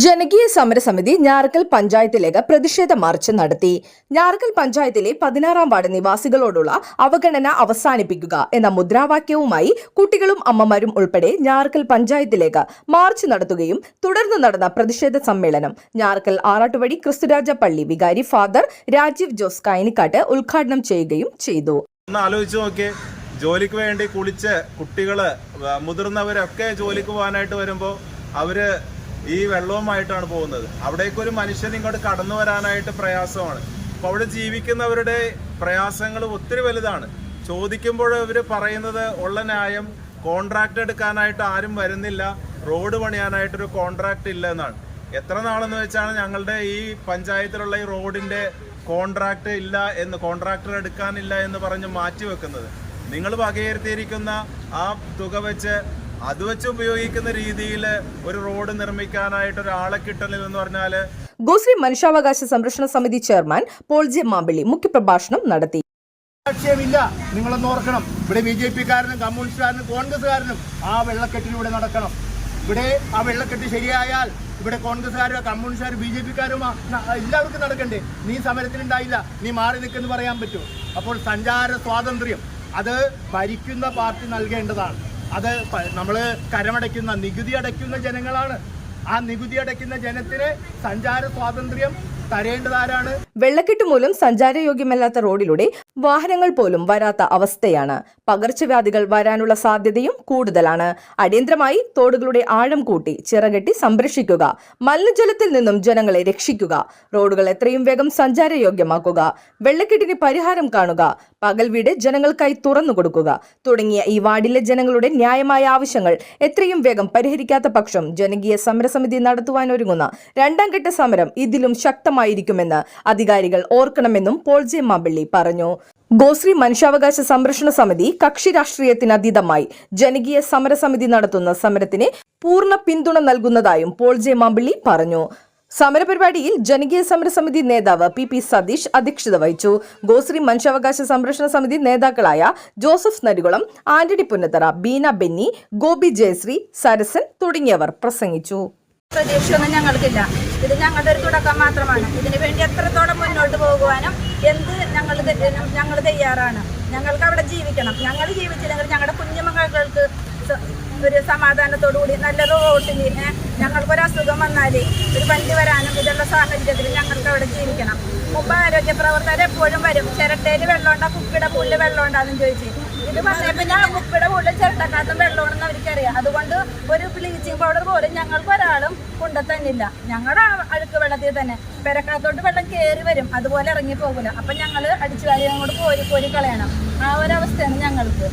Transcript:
ജനകീയ സമരസമിതി ഞാറക്കൽ പഞ്ചായത്തിലേക്ക് പ്രതിഷേധ മാർച്ച് നടത്തി. ഞാറക്കൽ പഞ്ചായത്തിലെ പതിനാറാം വാർഡ് നിവാസികളോടുള്ള അവഗണന അവസാനിപ്പിക്കുക എന്ന മുദ്രാവാക്യവുമായി കുട്ടികളും അമ്മമാരും ഉൾപ്പെടെ ഞാറക്കൽ പഞ്ചായത്തിലേക്ക് മാർച്ച് നടത്തുകയും തുടർന്ന് നടന്ന പ്രതിഷേധ സമ്മേളനം ഞാറക്കൽ ആറാട്ടുവഴി ക്രിസ്തുരാജ പള്ളി വികാരി ഫാദർ രാജീവ് ജോസ് കായനിക്കാട്ട് ഉദ്ഘാടനം ചെയ്യുകയും ചെയ്തു. ജോലിക്ക് വേണ്ടി കുളിച്ച് കുട്ടികൾ മുതിർന്നവരൊക്കെ ജോലിക്ക് പോകാനായിട്ട് വരുമ്പോൾ അവർ ഈ വെള്ളവുമായിട്ടാണ് പോകുന്നത്. അവിടേക്ക് ഒരു മനുഷ്യൻ ഇങ്ങോട്ട് കടന്നു വരാനായിട്ട് പ്രയാസമാണ്. അപ്പോൾ അവിടെ ജീവിക്കുന്നവരുടെ പ്രയാസങ്ങൾ ഒത്തിരി വലുതാണ്. ചോദിക്കുമ്പോൾ ഇവർ പറയുന്നത് ഉള്ള ന്യായം കോൺട്രാക്ട് എടുക്കാനായിട്ട് ആരും വരുന്നില്ല റോഡ് പണിയാനായിട്ടൊരു കോൺട്രാക്ട് ഇല്ല എന്നാണ്. എത്ര നാളെന്ന് വെച്ചാണ് ഞങ്ങളുടെ ഈ പഞ്ചായത്തിലുള്ള ഈ റോഡിന്റെ കോൺട്രാക്ട് ഇല്ല എന്ന് കോൺട്രാക്ടർ എടുക്കാനില്ല എന്ന് പറഞ്ഞ് മാറ്റി വെക്കുന്നത് നിങ്ങൾ വകയിരുത്തിയിരിക്കുന്ന ആ തുക വെച്ച് അത് വെച്ച് ഉപയോഗിക്കുന്ന രീതിയിൽ ഒരു റോഡ് നിർമ്മിക്കാനായിട്ട് ഒരാളെ എന്ന് പറഞ്ഞാൽ ഗോശ്രീ മനുഷ്യാവകാശ സംരക്ഷണ സമിതി ചെയർമാൻ പോൾ ജെ മാമ്പിളി മുഖ്യപ്രഭാഷണം നടത്തി. ില്ല നിങ്ങളൊന്ന് ഓർക്കണം. ഇവിടെ ബി ജെ പിക്കാരനും കമ്മ്യൂണിസ്റ്റുകാരനും കോൺഗ്രസ്സുകാരനും ആ വെള്ളക്കെട്ടിലൂടെ നടക്കണം. ഇവിടെ ആ വെള്ളക്കെട്ട് ശരിയായാൽ ഇവിടെ കോൺഗ്രസ്സുകാരോ കമ്മ്യൂണിസ്റ്റുകാരോ ബി ജെ പിക്കാരും എല്ലാവർക്കും നടക്കണ്ടേ? നീ സമരത്തിനുണ്ടായില്ല നീ മാറി നിൽക്കുന്നു പറയാൻ പറ്റുമോ? അപ്പോൾ സഞ്ചാര സ്വാതന്ത്ര്യം. അത് ഭരിക്കുന്ന പാർട്ടി നൽകേണ്ടതാണ്. അത് നമ്മൾ കരമടയ്ക്കുന്ന നികുതി അടയ്ക്കുന്ന ജനങ്ങളാണ്. ആ നികുതി അടയ്ക്കുന്ന ജനത്തിന് സഞ്ചാര സ്വാതന്ത്ര്യം തരേണ്ടതാരാണ് വെള്ളക്കെട്ട് മൂലം സഞ്ചാരയോഗ്യമല്ലാത്ത റോഡിലൂടെ വാഹനങ്ങൾ പോലും വരാത്ത അവസ്ഥയാണ്. പകർച്ചവ്യാധികൾ വരാനുള്ള സാധ്യതയും കൂടുതലാണ്. അടിയന്തരമായി തോടുകളുടെ ആഴം കൂട്ടി ചിറകെട്ടി സംരക്ഷിക്കുക മലിനജലത്തിൽ നിന്നും ജനങ്ങളെ രക്ഷിക്കുക റോഡുകൾ എത്രയും വേഗം സഞ്ചാരയോഗ്യമാക്കുക വെള്ളക്കെട്ടിന് പരിഹാരം കാണുക പകൽ വീട് ജനങ്ങൾക്കായി തുറന്നു കൊടുക്കുക തുടങ്ങിയ ഈ വാർഡിലെ ജനങ്ങളുടെ ന്യായമായ ആവശ്യങ്ങൾ എത്രയും വേഗം പരിഹരിക്കാത്ത പക്ഷം ജനകീയ സമരസമിതി നടത്തുവാനൊരുങ്ങുന്ന രണ്ടാം ഘട്ട സമരം ഇതിലും ശക്തമായിരിക്കുമെന്ന് അധികാരികൾ ഓർക്കണമെന്നും പോൾ ജെ മാമ്പിള്ളി പറഞ്ഞു. ഗോശ്രീ മനുഷ്യാവകാശ സംരക്ഷണ സമിതി കക്ഷി രാഷ്ട്രീയത്തിന് അതീതമായി ജനകീയ സമരസമിതി നടത്തുന്ന സമരത്തിന് പൂർണ പിന്തുണ നൽകുന്നതായും പോൾ ജെ മാമ്പിള്ളി പറഞ്ഞു. സമരപരിപാടിയിൽ ജനകീയ സമരസമിതി നേതാവ് പി പി സതീഷ് അധ്യക്ഷത വഹിച്ചു. ഗോശ്രീ മനുഷ്യാവകാശ സംരക്ഷണ സമിതി നേതാക്കളായ Joseph Narikulam Antony Punnathara Beena Benny Gopi Jayasree Sarasan തുടങ്ങിയവർ പ്രസംഗിച്ചു. ഞങ്ങൾക്കില്ല. ഇത് ഞങ്ങളുടെ ഒരു തുടക്കം മാത്രമാണ്. ഇതിനു വേണ്ടി എത്രത്തോളം മുന്നോട്ട് പോകുവാനും എന്ത് ഞങ്ങൾ ഞങ്ങൾ തയ്യാറാണ്. ഞങ്ങൾക്ക് അവിടെ ജീവിക്കണം. ഞങ്ങൾ ജീവിച്ചില്ലെങ്കിൽ ഞങ്ങളുടെ കുഞ്ഞുമക്കൾക്ക് സ- ഒരു സമാധാനത്തോടുകൂടി നല്ല റോട്ടിന് ഞങ്ങൾക്കൊരു അസുഖം വന്നാൽ ഒരു വണ്ടി വരാനും ഇതുള്ള സാഹചര്യത്തിൽ ഞങ്ങൾക്ക് അവിടെ ജീവിക്കണം. മുമ്പ് ആരോഗ്യ പ്രവർത്തകർ എപ്പോഴും വരും. ചിരട്ടയിൽ വെള്ളമുണ്ടോ? കുപ്പിയുടെ പുല്ല് വെള്ളമുണ്ടാന്ന് ചോദിച്ചു. ഇത് പറഞ്ഞ പിന്നെ ആ കുപ്പിയുടെ പുല്ല് ചിരട്ടക്കാട്ടും വെള്ളമാണെന്ന് അവർക്കറിയാം. അതുകൊണ്ട് ഒരു ബ്ലീച്ചിങ് പൗഡർ പോലും ഞങ്ങൾക്ക് ഒരാളും കൊണ്ടുതന്നില്ല ഞങ്ങളുടെ അഴുക്ക് വെള്ളത്തിൽ തന്നെ. പെരക്കാത്തോട്ട് വെള്ളം കയറി വരും. അതുപോലെ ഇറങ്ങി പോകില്ല അപ്പം ഞങ്ങൾ അടിച്ചു കാര്യം അങ്ങോട്ട് കോരി കോരി കളയണം. ആ ഒരവസ്ഥയാണ് ഞങ്ങൾക്ക്.